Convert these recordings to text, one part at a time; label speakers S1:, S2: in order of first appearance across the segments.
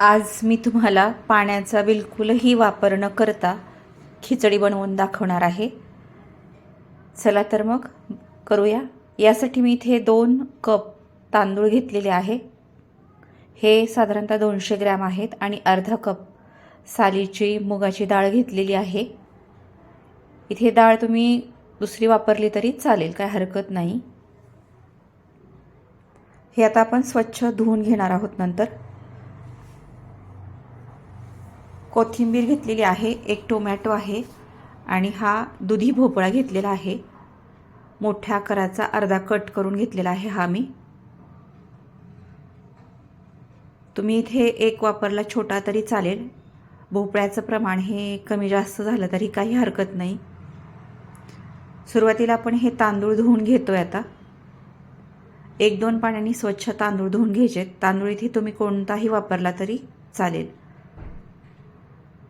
S1: आज मी तुम्हाला पाण्याचा बिलकुलही वापर न करता खिचडी बनवून दाखवणार आहे. चला तर मग करूया. यासाठी मी इथे दोन कप तांदूळ घेतलेले आहे. हे साधारणतः दोनशे ग्रॅम आहेत आणि अर्धा कप सालीची मुगाची डाळ घेतलेली आहे. इथे डाळ तुम्ही दुसरी वापरली तरी चालेल काय हरकत नाही. हे आता आपण स्वच्छ धुवून घेणार आहोत नंतर. कोथिंबीर घेतलेली आहे एक टोमॅटो आहे आणि हा दुधी भोपळा घेतलेला आहे. मोठ्या आकाराचा अर्धा कट करून घेतलेला आहे हा मी. तुम्ही इथे एक वापरला छोटा तरी चालेल. भोपळ्याचं प्रमाण हे कमी जास्त झालं तरी काही हरकत नाही. सुरुवातीला आपण हे तांदूळ धुवून घेतोय आता. एक दोन पाण्याने स्वच्छ तांदूळ धुवून घ्यायचे. तांदूळ इथे तुम्ही कोणताही वापरला तरी चालेल.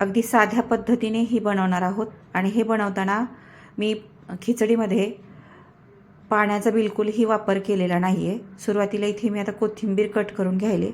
S1: अगदी साध्या पद्धतीने ही बनवणार आहोत. आणि हे बनवताना मी खिचडीमध्ये पाण्याचा बिलकुलही वापर केलेला नाही आहे सुरुवातीला इथे मी आता कोथिंबीर कट करून घ्यायले.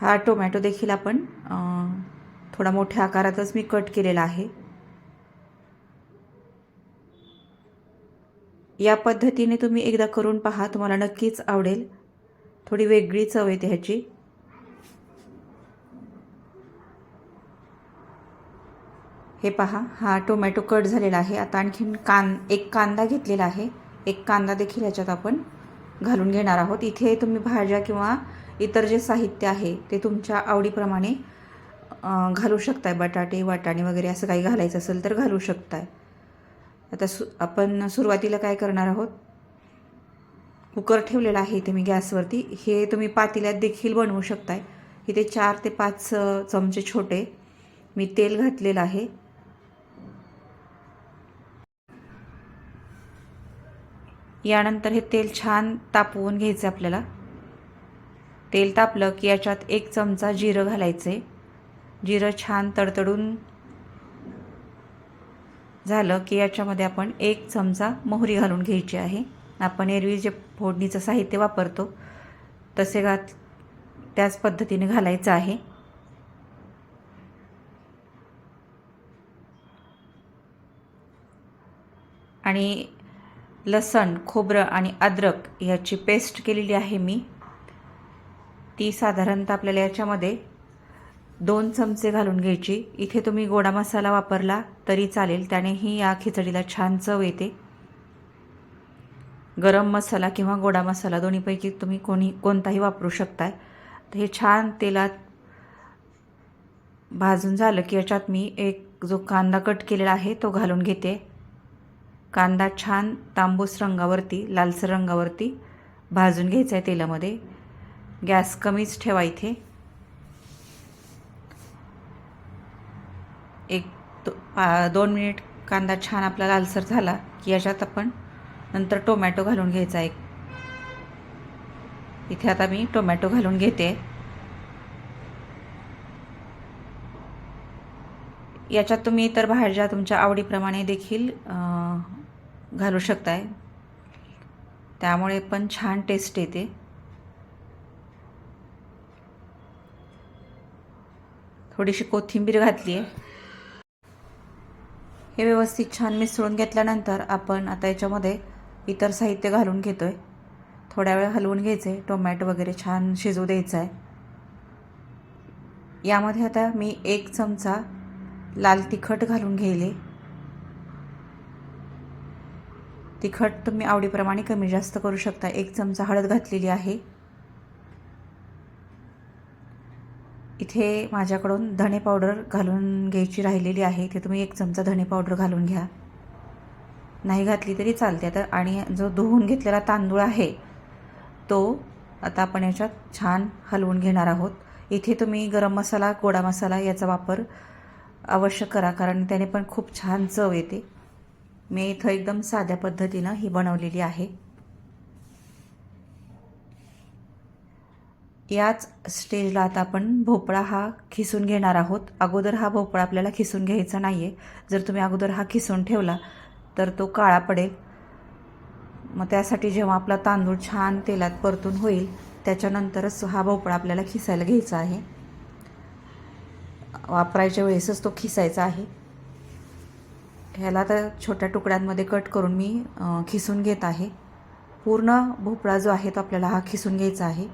S1: हा टोमॅटो देखील आपण थोडा मोठ्या आकारातच मी कट केलेला आहे. या पद्धतीने तुम्ही एकदा करून पहा तुम्हाला नक्कीच आवडेल. थोडी वेगळी चव येते ह्याची. हे पहा हा टोमॅटो कट झालेला आहे. आता आणखीन कान एक कांदा घेतलेला आहे. एक कांदा देखील ह्याच्यात आपण घालून घेणार आहोत. इथे तुम्ही भाज्या किंवा इतर जे साहित्य आहे ते तुमच्या आवडीप्रमाणे घालू शकताय. बटाटे वाटाणे वगैरे असं काही घालायचं असेल तर घालू शकताय. आता सु आपण सुरुवातीला काय करणार आहोत? कुकर ठेवलेला आहे इथे मी गॅसवरती. हे तुम्ही पातेल्यात देखील बनवू शकताय. इथे चार ते पाच चमचे छोटे मी तेल घातलेलं आहे. यानंतर हे तेल छान तापवून घ्यायचं आपल्याला. तेल तापलं की याच्यात एक चमचा जिरं घालायचं आहे जिरं छान तडतडून झालं की याच्यामध्ये आपण एक चमचा मोहरी घालून घ्यायची आहे. आपण एरवी जे फोडणीचं साहित्य वापरतो तसे घात त्याच पद्धतीने घालायचं आहे. आणि लसण खोबरं आणि अद्रक याची पेस्ट केलेली आहे मी. ती साधारणतः आपल्याला याच्यामध्ये दोन चमचे घालून घ्यायची. इथे तुम्ही गोडा मसाला वापरला तरी चालेल. त्यानेही या खिचडीला छान चव येते. गरम मसाला किंवा गोडा मसाला दोन्हीपैकी तुम्ही कोणी कोणताही वापरू शकताय. तर हे छान तेलात भाजून झालं की याच्यात मी एक जो कांदा कट केलेला आहे तो घालून घेते. कांदा छान तांबूस रंगावरती लालसर रंगावरती भाजून घ्यायचा आहे तेलामध्ये. गॅस कमीच ठेवा इथे. एक दो दोन मिनिट कांदा छान आपला लालसर झाला की याच्यात आपण नंतर टोमॅटो घालून घ्यायचा एक. इथे आता मी टोमॅटो घालून घेते. याच्यात तुम्ही इतर भाज्या तुमच्या आवडीप्रमाणे देखील घालू शकताय. त्यामुळे पण छान टेस्ट येते. थोडीशी कोथिंबीर घातली आहे हे व्यवस्थित छान मिसळून घेतल्यानंतर आपण आता याच्यामध्ये इतर साहित्य घालून घेतो आहे थोड्या वेळ हलवून घ्यायचे टोमॅटो वगैरे छान शिजू द्यायचं आहे यामध्ये आता मी एक चमचा लाल तिखट घालून घेले तिखट तुम्ही आवडीप्रमाणे कमी जास्त करू शकता. एक चमचा हळद घातलेली आहे. इथे माझ्याकडून धणे पावडर घालून घ्यायची राहिलेली आहे. इथे तुम्ही एक चमचा धणे पावडर घालून घ्या. नाही घातली तरी चालते. आता आणि जो धुवून घेतलेला तांदूळ आहे तो आता आपण याच्यात छान हलवून घेणार आहोत. इथे तुम्ही गरम मसाला गोडा मसाला याचा वापर अवश्य करा कारण त्याने पण खूप छान चव येते. मी इथं एकदम साध्या पद्धतीनं ही बनवलेली आहे. याच स्टेजला आता आपण भोपळा हा खिसून घेणार आहोत. अगोदर हा भोपळा आपल्याला खिसून घ्यायचा नाही आहे जर तुम्ही अगोदर हा खिसून ठेवला तर तो काळा पडेल. मग त्यासाठी जेव्हा आपला तांदूळ छान तेलात परतून होईल त्याच्यानंतरच हा भोपळा आपल्याला खिसायला घ्यायचा आहे. वापरायच्या वेळेसच तो खिसायचा आहे. ह्याला तर छोट्या तुकड्यांमध्ये कट करून मी खिसून घेत आहे. पूर्ण भोपळा जो आहे तो आपल्याला हा खिसून घ्यायचा आहे.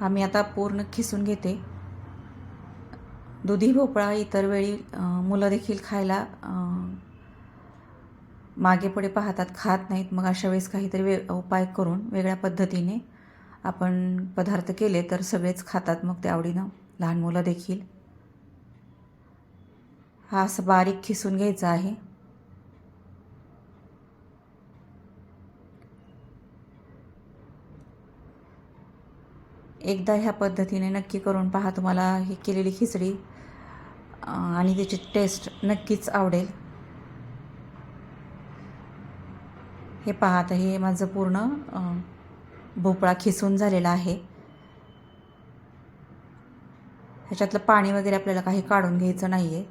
S1: हा मी आता पूर्ण खिसून घेते. दुधी भोपळा इतर वेळी मुलं देखील खायला मागे पुढे पाहतात खात नाहीत. मग अशा वेळेस काहीतरी वे उपाय करून वेगळ्या पद्धतीने आपण पदार्थ केले तर सगळेच खातात. मग ते आवडीनं लहान मुलं देखील. हा असं बारीक खिसून घ्यायचा आहे. एकदा ह्या पद्धतीने नक्की करून पहा. तुम्हाला ही केलेली खिचडी आणि त्याची टेस्ट नक्कीच आवडेल. हे पाहत हे माझं पूर्ण भोपळा खिसून झालेला आहे. ह्याच्यातलं पाणी वगैरे आपल्याला काही काढून घ्यायचं नाही आहे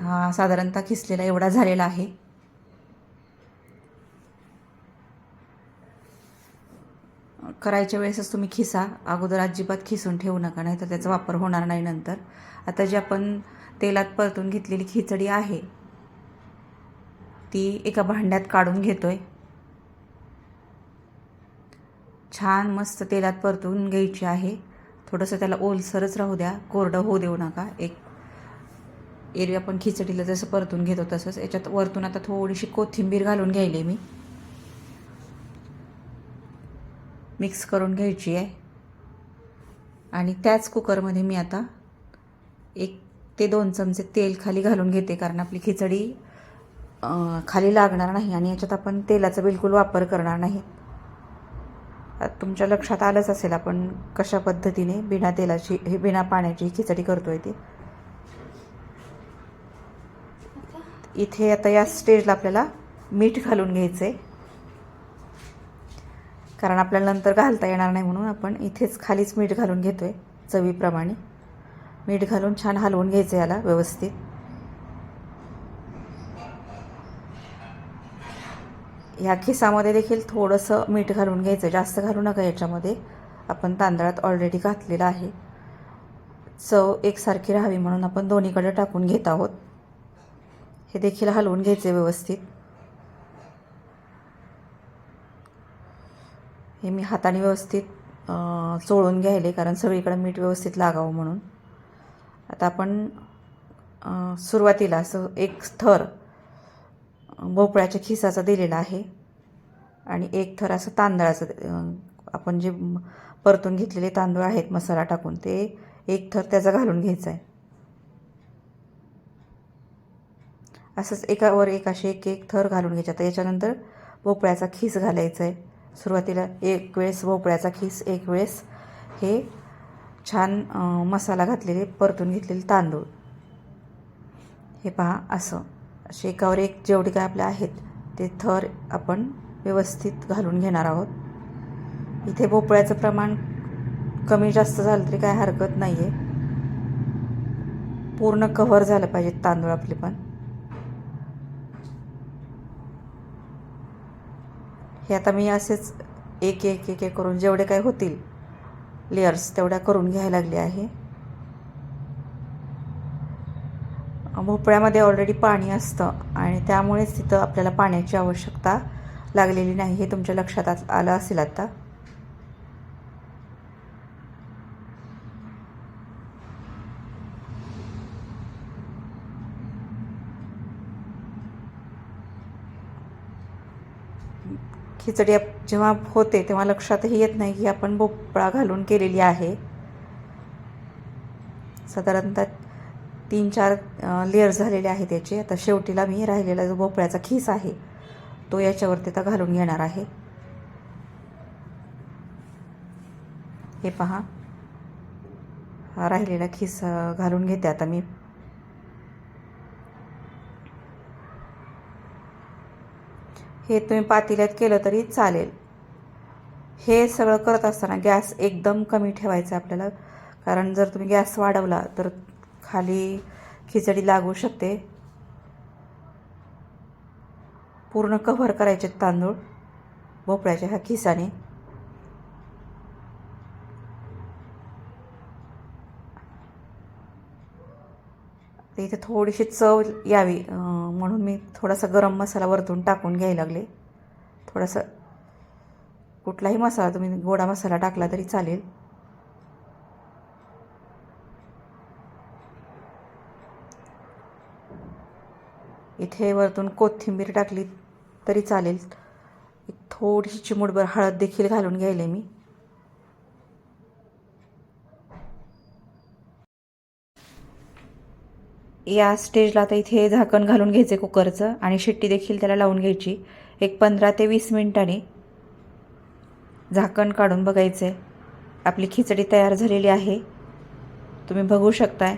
S1: हा साधारणतः खिसलेला एवढा झालेला आहे. करायच्या वेळेसच तुम्ही खिसा. अगोदर अजिबात खिसून ठेवू नका नाही तर त्याचा वापर होणार नाही नंतर. आता जी आपण तेलात परतून घेतलेली खिचडी आहे ती एका भांड्यात काढून घेतोय. छान मस्त तेलात परतून घ्यायची आहे. थोडंसं त्याला ओलसरच राहू द्या कोरडं होऊ देऊ नका. एक एरवी आपण खिचडीला जसं परतून घेतो तसंच. याच्यात वरतून आता थोडीशी कोथिंबीर घालून घ्यायली मी. मिक्स करून घ्यायची आहे. आणि त्याच कुकरमध्ये मी आता एक ते दोन चमचे तेल खाली घालून घेते कारण आपली खिचडी खाली लागणार नाही आणि याच्यात आपण तेलाचा बिलकुल वापर करणार नाही. आता तुमच्या लक्षात आलंच असेल आपण कशा पद्धतीने बिना तेलाची हे बिना पाण्याची खिचडी करतोय ती. इथे आता या स्टेजला आपल्याला मीठ घालून घ्यायचं आहे कारण आपल्याला नंतर घालता येणार नाही म्हणून आपण इथेच खालीच मीठ घालून घेतो आहे चवीप्रमाणे. मीठ घालून छान हलवून घ्यायचं याला व्यवस्थित. ह्या खिसामध्ये देखील थोडंसं मीठ घालून घ्यायचं जास्त घालू नका याच्यामध्ये. आपण तांदळात ऑलरेडी घातलेलं आहे. चव एकसारखी राहावी म्हणून आपण दोन्हीकडे टाकून घेत आहोत. हे देखील हलवून घ्यायचे व्यवस्थित. हे मी हाताने व्यवस्थित चोळून घ्यायले कारण सगळीकडे मीठ व्यवस्थित लागावं म्हणून. आता आपण सुरुवातीला असं एक थर भोपळ्याच्या खिसाचा दिलेला आहे आणि एक थर असं तांदळाचं आपण जे परतून घेतलेले तांदूळ आहेत मसाला टाकून ते एक थर त्याचा घालून घ्यायचा आहे असंच एकावर एक असे एक एक थर घालून घ्यायचे. आता याच्यानंतर भोपळ्याचा खीस घालायचा आहे सुरुवातीला एक वेळेस भोपळ्याचा खीस एक वेळेस हे छान मसाला घातलेले परतून घेतलेले तांदूळ. हे पहा असं. असे एकावर एक जेवढे काय आपल्या आहेत ते थर आपण व्यवस्थित घालून घेणार आहोत. इथे भोपळ्याचं प्रमाण कमी जास्त झालं तरी काय हरकत नाही आहे पूर्ण कव्हर झालं पाहिजे तांदूळ आपले पण. हे आता मी असेच एक एक एक एक करून जेवढे काय होतील लेयर्स तेवढ्या करून घ्यायला लागले आहे. भोपळ्यामध्ये ऑलरेडी पाणी असतं आणि त्यामुळेच तिथं आपल्याला पाण्याची आवश्यकता लागलेली नाही हे तुमच्या लक्षात आलं असेल आता. खिचडी जेव्हा होते तेव्हा लक्षातही येत नाही की आपण भोपळा घालून केलेली आहे. साधारणतः तीन चार लेअर झालेले आहेत त्याचे आता शेवटीला मी राहिलेला जो भोपळ्याचा खीस आहे तो याच्यावरती आता घालून घेणार आहे. हे पहा. हा राहिलेला खीस घालून घेते आता मी. हे तुम्ही पातेल्यात केलं तरी चालेल. हे सगळं करत असताना गॅस एकदम कमी ठेवायचा आपल्याला. कारण जर तुम्ही गॅस वाढवला तर खाली खिचडी लागू शकते. पूर्ण कव्हर करायचे तांदूळ भोपळ्याच्या ह्या खिसाने. इथे थोडीशी चव यावी. म्हणून मी थोडासा गरम मसाला वरतून टाकून घ्यायला लागले. थोडासा कुठलाही मसाला तुम्ही गोडा मसाला टाकला तरी चालेल. इथे वरतून कोथिंबीर टाकली तरी चालेल. एक थोडीशी चिमूटभर हळद देखील घालून घ्यायले मी. या स्टेजला आता इथे झाकण घालून घ्यायचे कुकरचं आणि शिट्टी देखील त्याला लावून घ्यायची. एक पंधरा ते वीस मिनिटांनी झाकण काढून बघायचं आहे आपली खिचडी तयार झालेली आहे. तुम्ही बघू शकताय.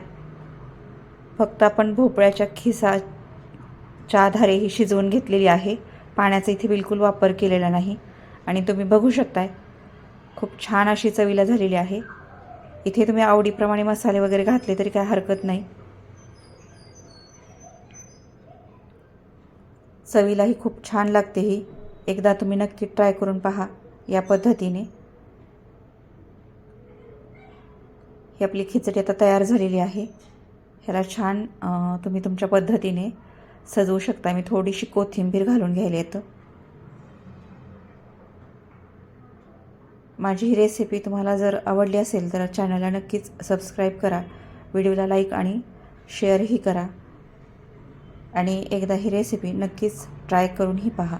S1: फक्त आपण भोपळ्याच्या खिसाच्या आधारे ही शिजवून घेतलेली आहे. पाण्याचा इथे बिलकुल वापर केलेला नाही. आणि तुम्ही बघू शकताय खूप छान अशी चवीला झालेली आहे. इथे तुम्ही आवडीप्रमाणे मसाले वगैरे घातले तरी काय हरकत नाही. चवीलाही खूप छान लागते ही. एकदा तुम्ही नक्की ट्राय करून पहा या पद्धतीने. ही आपली खिचडी आता तयार झालेली आहे. ह्याला छान तुम्ही तुमच्या पद्धतीने सजवू शकता. मी थोडीशी कोथिंबीर घालून घ्यायला येतं. माझी ही रेसिपी तुम्हाला जर आवडली असेल तर चॅनलला नक्कीच सबस्क्राईब करा. व्हिडिओला लाईक आणि शेअरही करा. आणि एकदा ही रेसिपी नक्कीच ट्राय करूनही पहा.